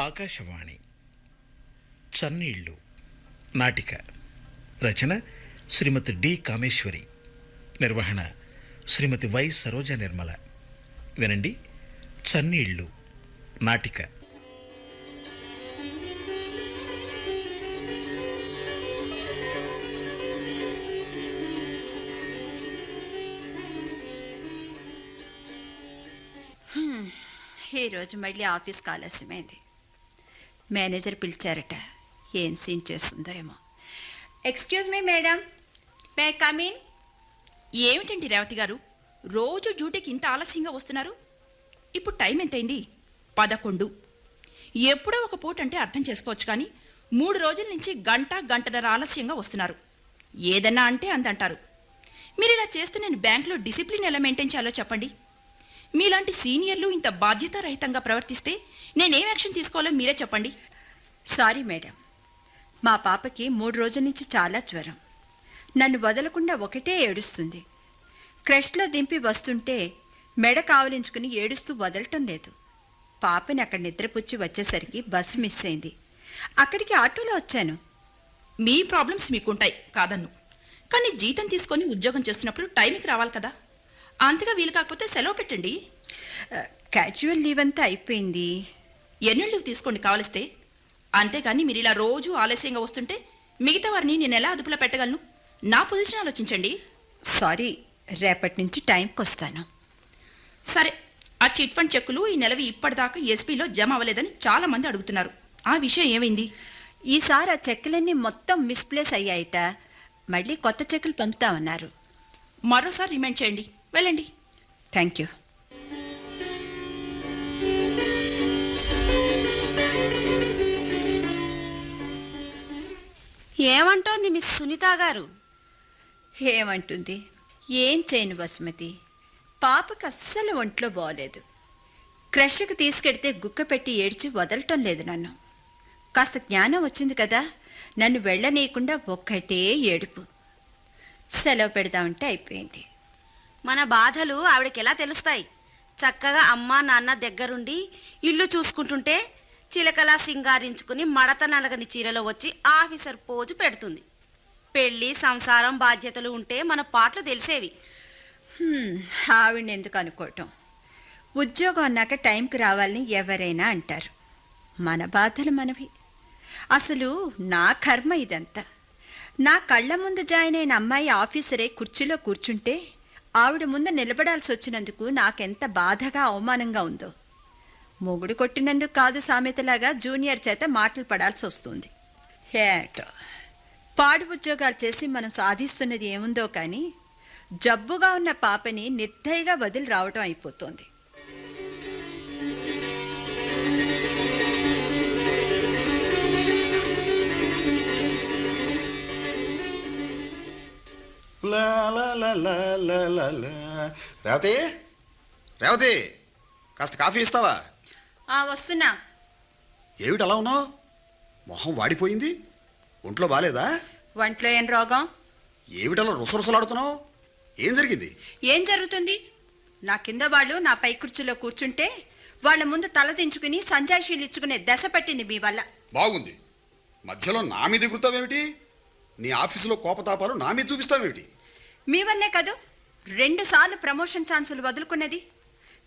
ఆకాశవాణి. చన్నీళ్ళు నాటిక రచన శ్రీమతి డి కామేశ్వరి. నిర్వహణ శ్రీమతి వై సరోజ నిర్మల. వినండి చన్నీళ్ళు నాటిక. ఈరోజు మళ్ళీ ఆఫీస్కి ఆలస్యమైంది మేనేజర్ పిలిచారట. ఏం సీన్ చేస్తుందో ఏమో. Excuse me madam may come in ఏమిటండి రేవతి గారు? రోజు డ్యూటీకి ఇంత ఆలస్యంగా వస్తున్నారు? ఇప్పుడు టైం ఎంతైంది? పదకొండు. ఎప్పుడో ఒక పూట అంటే అర్థం చేసుకోవచ్చు కానీ మూడు రోజుల నుంచి గంట గంటన్నర ఆలస్యంగా వస్తున్నారు. ఏదన్నా అంటే అందంటారు. మీరు ఇలా చేస్తే నేను బ్యాంకులో డిసిప్లిన్ ఎలా మెయింటైన్ చేయాలో చెప్పండి. మీలాంటి సీనియర్లు ఇంత బాధ్యతారహితంగా ప్రవర్తిస్తే నేనేం యాక్షన్ తీసుకోవాలో మీరే చెప్పండి. Sorry madam. మా పాపకి మూడు రోజుల నుంచి చాలా జ్వరం. నన్ను వదలకుండా ఒకటే ఏడుస్తుంది. క్రష్లో దింపి వస్తుంటే మెడ కావలించుకుని ఏడుస్తూ వదలటం లేదు. పాపని అక్కడ నిద్రపుచ్చి వచ్చేసరికి బస్సు మిస్ అయింది. అక్కడికి ఆటోలో వచ్చాను. మీ ప్రాబ్లమ్స్ మీకుంటాయి కాదన్ను. కానీ జీతం తీసుకొని ఉద్యోగం చేస్తున్నప్పుడు టైంకి రావాలి కదా. అంతగా వీలు కాకపోతే సెలవు పెట్టండి. క్యాజువల్ లీవ్ అంతా అయిపోయింది. ఎన్నెళ్ళు తీసుకోండి కావలిస్తే. అంతేగాని మీరు ఇలా రోజు ఆలస్యంగా వస్తుంటే మిగతా వారిని నేను ఎలా అదుపులో పెట్టగలను? నా పొజిషన్ ఆలోచించండి. సారీ రేపటి నుంచి టైంకి వస్తాను. సరే ఆ చిట్ ఫండ్ చెక్కులు ఈ నెలవి ఇప్పటిదాకా ఎస్పీలో జమ అవ్వలేదని చాలా మంది అడుగుతున్నారు. ఆ విషయం ఏమైంది? ఈసారి ఆ చెక్కులన్నీ మొత్తం మిస్ప్లేస్ అయ్యాయిట. మళ్ళీ కొత్త చెక్కులు పంపుతామన్నారు మరోసారి రిమైండ్ చేయండి. వెళ్ళండి. థ్యాంక్ యూ ఏమంటోంది మిస్ సునీత గారు? ఏమంటుంది? ఏం చేయను బసుమతి? పాపకు అస్సలు ఒంట్లో బాగోలేదు క్రష్కి తీసుకెడితే గుక్క పెట్టి ఏడ్చి వదలటం లేదు నన్ను. కాస్త జ్ఞానం వచ్చింది కదా నన్ను వెళ్ళనీయకుండా ఒక్కటే ఏడుపు. సెలవు పెడదామంటే అయిపోయింది. మన బాధలు ఆవిడకి ఎలా తెలుస్తాయి? చక్కగా అమ్మా నాన్న దగ్గరుండి ఇల్లు చూసుకుంటుంటే చిలకలా సింగారించుకుని మడత నలగని చీరలో వచ్చి ఆఫీసర్ పోజు పెడుతుంది. పెళ్ళి సంసారం బాధ్యతలు ఉంటే మన పాటలు తెలిసేవి. ఆవిడ ఎందుకు అనుకోవటం? ఉద్యోగం అన్నాక టైంకి రావాలని ఎవరైనా అంటారు. మన బాధలు మనవి. అసలు నా కర్మ ఇదంతా. నా కళ్ళ ముందు జాయిన్ అయిన అమ్మాయి ఆఫీసరే కుర్చీలో కూర్చుంటే ఆవిడ ముందు నిలబడాల్సి వచ్చినందుకు నాకెంత బాధగా అవమానంగా ఉందో. మొగుడు కొట్టినందుకు కాదు సామెతలాగా జూనియర్ చేత మాటలు పడాల్సి వస్తుంది ఏటో పాడు ఉద్యోగాలు చేసి మనం సాధిస్తున్నది ఏముందో కానీ జబ్బుగా ఉన్న పాపని నిర్దయగా వదిలి రావటం అయిపోతుంది. రేవతి? రేవతి కాస్త కాఫీ ఇస్తావా? ఆ వస్తున్నా. ఏమిటి అలా ఉన్నావు? మొహం వాడిపోయింది. ఒంట్లో బాలేదా? వంటలో ఏం రోగం? ఏమిటలా రుసరుసలాడుతున్నావు? ఏం జరిగింది? ఏం జరుగుతుంది? నా కింద వాళ్ళు నా పై కుర్చీలో కూర్చుంటే వాళ్ళ ముందు తల దించుకుని సంజాయిషీలు ఇచ్చుకునే దశ పట్టింది మీ వల్ల. బాగుంది. మధ్యలో నా మీద ఎగురుతావేమిటి? నీ ఆఫీసులో కోపతాపాలు నా మీద చూపిస్తావేమిటి? మీ వల్లే కదూ? రెండు సార్లు ప్రమోషన్ ఛాన్సులు వదులుకున్నది.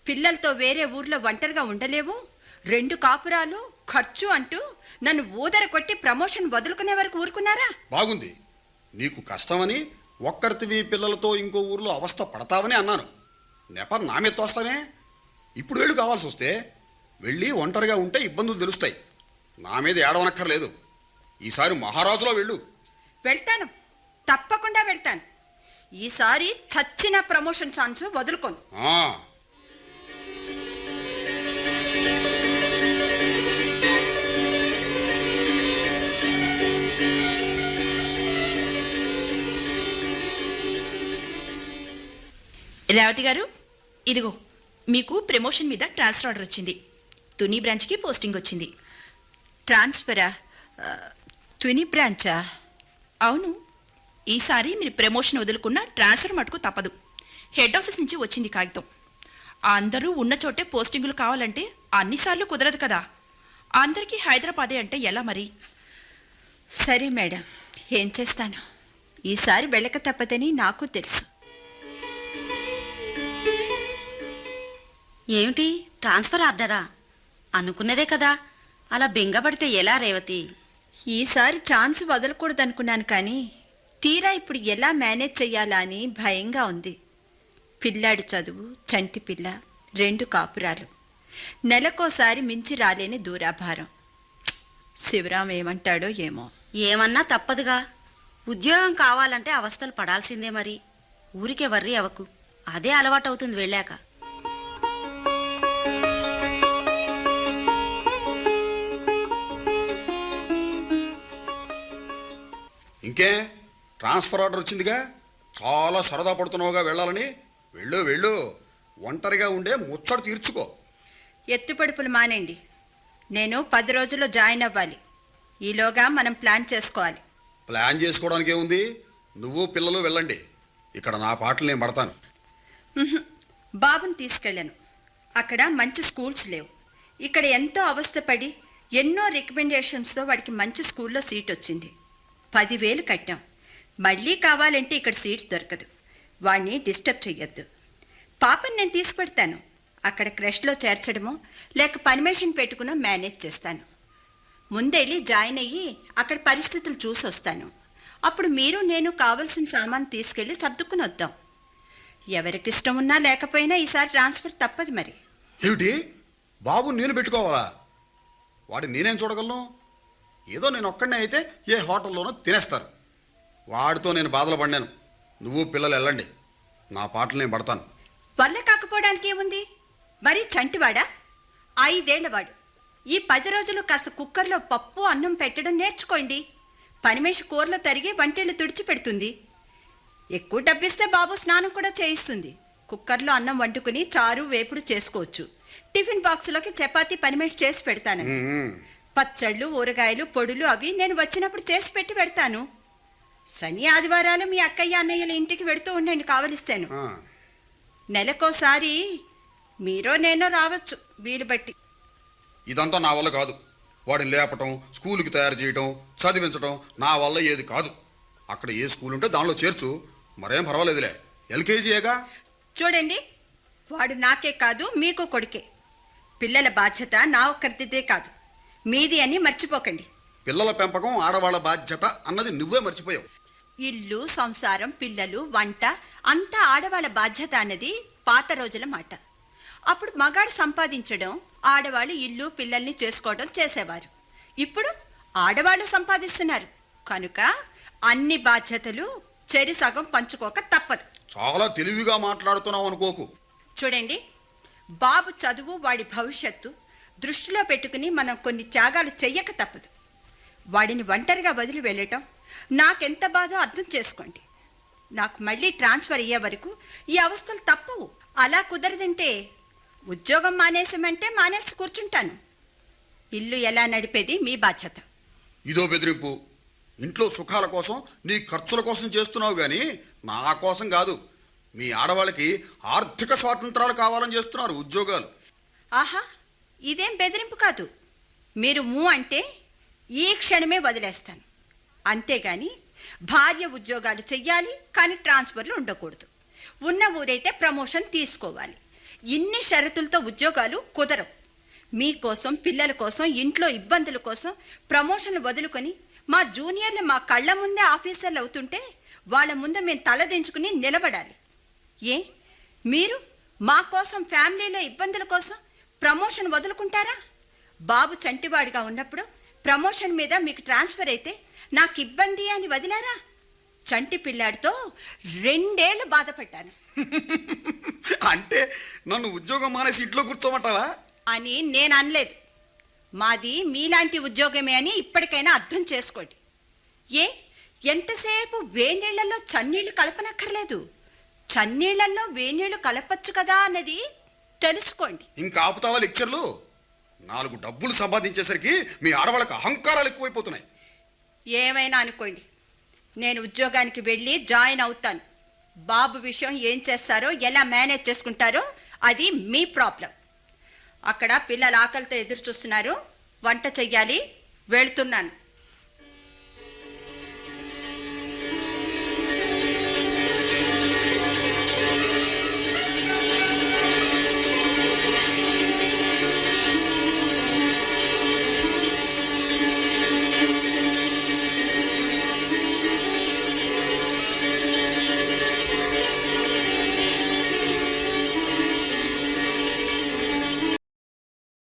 పిల్లలతో వేరే ఊర్లో ఒంటరిగా ఉండలేవు. రెండు కాపురాలు ఖర్చు అంటూ నన్ను ఊదర కొట్టి ప్రమోషన్ వదులుకునే వరకు ఊరుకున్నారా? బాగుంది. నీకు కష్టమని ఒక్కరితివి పిల్లలతో ఇంకో ఊర్లో అవస్థ పడతావని అన్నాను. నెప నా మీద తోస్తానే ఇప్పుడు వెళ్ళు కావాల్సి వస్తే వెళ్ళి ఒంటరిగా ఉంటే ఇబ్బందులు తెలుస్తాయి. నా మీద ఏడవనక్కర్లేదు. ఈసారి మహారాజులో వెళ్ళు. వెళ్తాను. తప్పకుండా వెళ్తాను. ఈసారి చచ్చిన ప్రమోషన్ ఛాన్స్ వదులుకోను. రేవతి గారు ఇదిగో మీకు ప్రమోషన్ మీద ట్రాన్స్ఫర్ ఆర్డర్ వచ్చింది. తుని బ్రాంచ్కి పోస్టింగ్ వచ్చింది. ట్రాన్స్ఫరా? తుని బ్రాంచా? అవును ఈసారి మీరు ప్రమోషన్ వదులుకున్న ట్రాన్స్ఫర్ మటుకు తప్పదు. హెడ్ ఆఫీస్ నుంచి వచ్చింది కాగితం. అందరూ ఉన్న చోటే పోస్టింగులు కావాలంటే అన్నిసార్లు కుదరదు కదా. అందరికీ హైదరాబాదే అంటే ఎలా మరి? సరే మేడం ఏం చేస్తాను? ఈసారి వెళ్ళక తప్పదని నాకు తెలుసు. ఏమిటి? ట్రాన్స్ఫర్ ఆర్డరా? అనుకున్నదే కదా. అలా బెంగపడితే ఎలా రేవతి? ఈసారి ఛాన్స్ వదలకూడదనుకున్నాను కానీ తీరా ఇప్పుడు ఎలా మేనేజ్ చెయ్యాలా అని భయంగా ఉంది. పిల్లాడి చదువు చంటి పిల్ల రెండు కాపురాలు. నెలకోసారి మించి రాలేని దూరాభారం. శివరాం ఏమంటాడో ఏమో. ఏమన్నా తప్పదుగా. ఉద్యోగం కావాలంటే అవస్థలు పడాల్సిందే మరి. ఊరికే వర్రి అవకు అదే అలవాటవుతుంది వెళ్ళాక. ఇంకే? ట్రాన్స్ఫర్ ఆర్డర్ వచ్చిందిగా. చాలా సరదా పడుతున్నావుగా వెళ్ళాలని. వెళ్ళు వెళ్ళు. ఒంటరిగా ఉండే ముచ్చట తీర్చుకో. ఎత్తుపడుపులు మానేండి నేను పది రోజుల్లో జాయిన్ అవ్వాలి. ఈలోగా మనం ప్లాన్ చేసుకోవాలి. ప్లాన్ చేసుకోవడానికి ఏముంది? నువ్వు పిల్లలు వెళ్ళండి. ఇక్కడ నా పాటలు నేను పడతాను. బాబుని తీసుకెళ్ళాను. అక్కడ మంచి స్కూల్స్ లేవు. ఇక్కడ ఎంతో అవస్థపడి ఎన్నో రికమెండేషన్స్తో వాడికి మంచి స్కూల్లో సీట్ వచ్చింది. పదివేలు కట్టాం. మళ్ళీ కావాలంటే ఇక్కడ సీట్ దొరకదు. వాడిని డిస్టర్బ్ చెయ్యొద్దు. పాపని నేను తీసుకెడతాను అక్కడ క్రష్లో చేర్చడమో లేక పర్మిషన్ పెట్టుకునో మేనేజ్ చేస్తాను. ముందెళ్ళి జాయిన్ అయ్యి అక్కడ పరిస్థితులు చూసి వస్తాను అప్పుడు మీరు నేను కావలసిన సామాన్ తీసుకెళ్ళి సర్దుకుని వద్దాం ఎవరికి ఇష్టం ఉన్నా లేకపోయినా ఈసారి ట్రాన్స్ఫర్ తప్పదు మరి. ఏమిటి? బాబు నేను పెట్టుకోవాలా? వాడిని నేనేం చూడగలను? ఏదో నేను ఒక్కడనే అయితే ఏ హోటల్లోనో తినేస్తారు. వాడితో నేను బాధలు పడినాను. నువ్వు పిల్లలు వెళ్ళండి. నా పాటలు నేను పడతాను. వల్ల కాకపోవడానికి ఏముంది? మరి చంటివాడా? ఐదేళ్ళవాడు. ఈ పది రోజులు కాస్త కుక్కర్లో పప్పు అన్నం పెట్టడం నేర్చుకోండి. పనిమేషి కూరలో తరిగి వంటిళ్ళు తుడిచి పెడుతుంది ఎక్కువ డబ్బిస్తే బాబు స్నానం కూడా చేయిస్తుంది. కుక్కర్లో అన్నం వండుకుని చారు వేపుడు చేసుకోవచ్చు. టిఫిన్ బాక్సులోకి చపాతీ పనిమేషి చేసి పెడతాను. పచ్చళ్ళు ఊరగాయలు పొడులు అవి నేను వచ్చినప్పుడు చేసి పెట్టి పెడతాను. శని ఆదివారాలు మీ అక్కయ్య అన్నయ్యల ఇంటికి వెడుతూ ఉండండి కావలిస్తాను. నెలకోసారి మీరో నేనో రావచ్చు వీలు బట్టి. ఇదంతా నా వల్ల కాదు. వాడిని లేపటం స్కూల్కి తయారు చేయటం చదివించటం నా వల్ల ఏది కాదు. అక్కడ ఏ స్కూల్ ఉంటే దానిలో చేర్చు. మరేం పర్వాలేదులే. ఎల్కేజీయేగా చూడండి వాడు నాకే కాదు మీకు కొడుకే. పిల్లల బాధ్యత నా ఒక్కరిదిదే కాదు. మీది అని మర్చిపోకండి. పిల్లల పెంపకం ఆడవాళ్ళ బాధ్యత అన్నది నువ్వే మర్చిపోయావు. ఇల్లు సంసారం పిల్లలు వంట అంతా ఆడవాళ్ళ బాధ్యత అన్నది పాత రోజుల మాట. అప్పుడు మగాడు సంపాదించడం ఆడవాళ్ళు ఇల్లు పిల్లల్ని చేసుకోవడం చేసేవారు. ఇప్పుడు ఆడవాళ్ళు సంపాదిస్తున్నారు. కనుక అన్ని బాధ్యతలు చెరి సగం పంచుకోక తప్పదు. చాలా తెలివిగా మాట్లాడుతున్నావు అనుకోకు. చూడండి బాబు చదువు వాడి భవిష్యత్తు దృష్టిలో పెట్టుకుని మనం కొన్ని త్యాగాలు చెయ్యక తప్పదు. వాడిని ఒంటరిగా వదిలి వెళ్ళటం నాకెంత బాధో అర్థం చేసుకోండి. నాకు మళ్ళీ ట్రాన్స్ఫర్ అయ్యే వరకు ఈ అవస్థలు తప్పవు. అలా కుదరదంటే ఉద్యోగం మానేసమంటే మానేసి కూర్చుంటాను. ఇల్లు ఎలా నడిపేది మీ బాధ్యత. ఇదో బెదిరింపు. ఇంట్లో సుఖాల కోసం నీ ఖర్చుల కోసం చేస్తున్నావు కానీ నా కోసం కాదు. మీ ఆడవాళ్ళకి ఆర్థిక స్వాతంత్రాలు కావాలని చేస్తున్నారు ఉద్యోగాలు. ఆహా ఇదేం బెదిరింపు కాదు. మీరు మూ అంటే ఈ క్షణమే వదిలేస్తాను. అంతేగాని భార్య ఉద్యోగాలు చెయ్యాలి కానీ ట్రాన్స్ఫర్లు ఉండకూడదు. ఉన్న ఊరైతే ప్రమోషన్ తీసుకోవాలి. ఇన్ని షరతులతో ఉద్యోగాలు కుదరవు. మీకోసం పిల్లల కోసం ఇంట్లో ఇబ్బందుల కోసం ప్రమోషన్లు వదులుకొని మా జూనియర్లు మా కళ్ళ ముందే ఆఫీసర్లు అవుతుంటే వాళ్ళ ముందు మేము తలదించుకుని నిలబడాలి. ఏ? మీరు మా కోసం ఫ్యామిలీలో ఇబ్బందుల కోసం ప్రమోషన్ వదులుకుంటారా? బాబు చంటివాడిగా ఉన్నప్పుడు ప్రమోషన్ మీద మీకు ట్రాన్స్ఫర్ అయితే నాకు ఇబ్బంది అని వదిలారా? చంటి పిల్లాడితో రెండేళ్ళు బాధపడ్డాను. అంటే నన్ను ఉద్యోగం మానేసి ఇంట్లో కూర్చోమంటావా? అని నేను అనలేదు మాది మీలాంటి ఉద్యోగమే అని ఇప్పటికైనా అర్థం చేసుకోండి. ఏ? ఎంతసేపు వేణీళ్ళలో చన్నీళ్ళు కలపనక్కర్లేదు. చన్నీళ్ళలో వేణీళ్ళు కలపచ్చు కదా అన్నది తెలుసుకోండి. ఇంకా ఆపుతావా లెక్చర్లు? నాలుగు డబ్బులు సంపాదించేసరికి మీ ఆడవాళ్ళకి అహంకారాలు ఎక్కువైపోతున్నాయి. ఏమైనా అనుకోండి. నేను ఉద్యోగానికి వెళ్ళి జాయిన్ అవుతాను. బాబు విషయం ఏం చేస్తారో ఎలా మేనేజ్ చేసుకుంటారో అది మీ ప్రాబ్లం. అక్కడ పిల్లలు ఆకలితో ఎదురు చూస్తున్నారు. వంట చెయ్యాలి. వెళ్తున్నాను.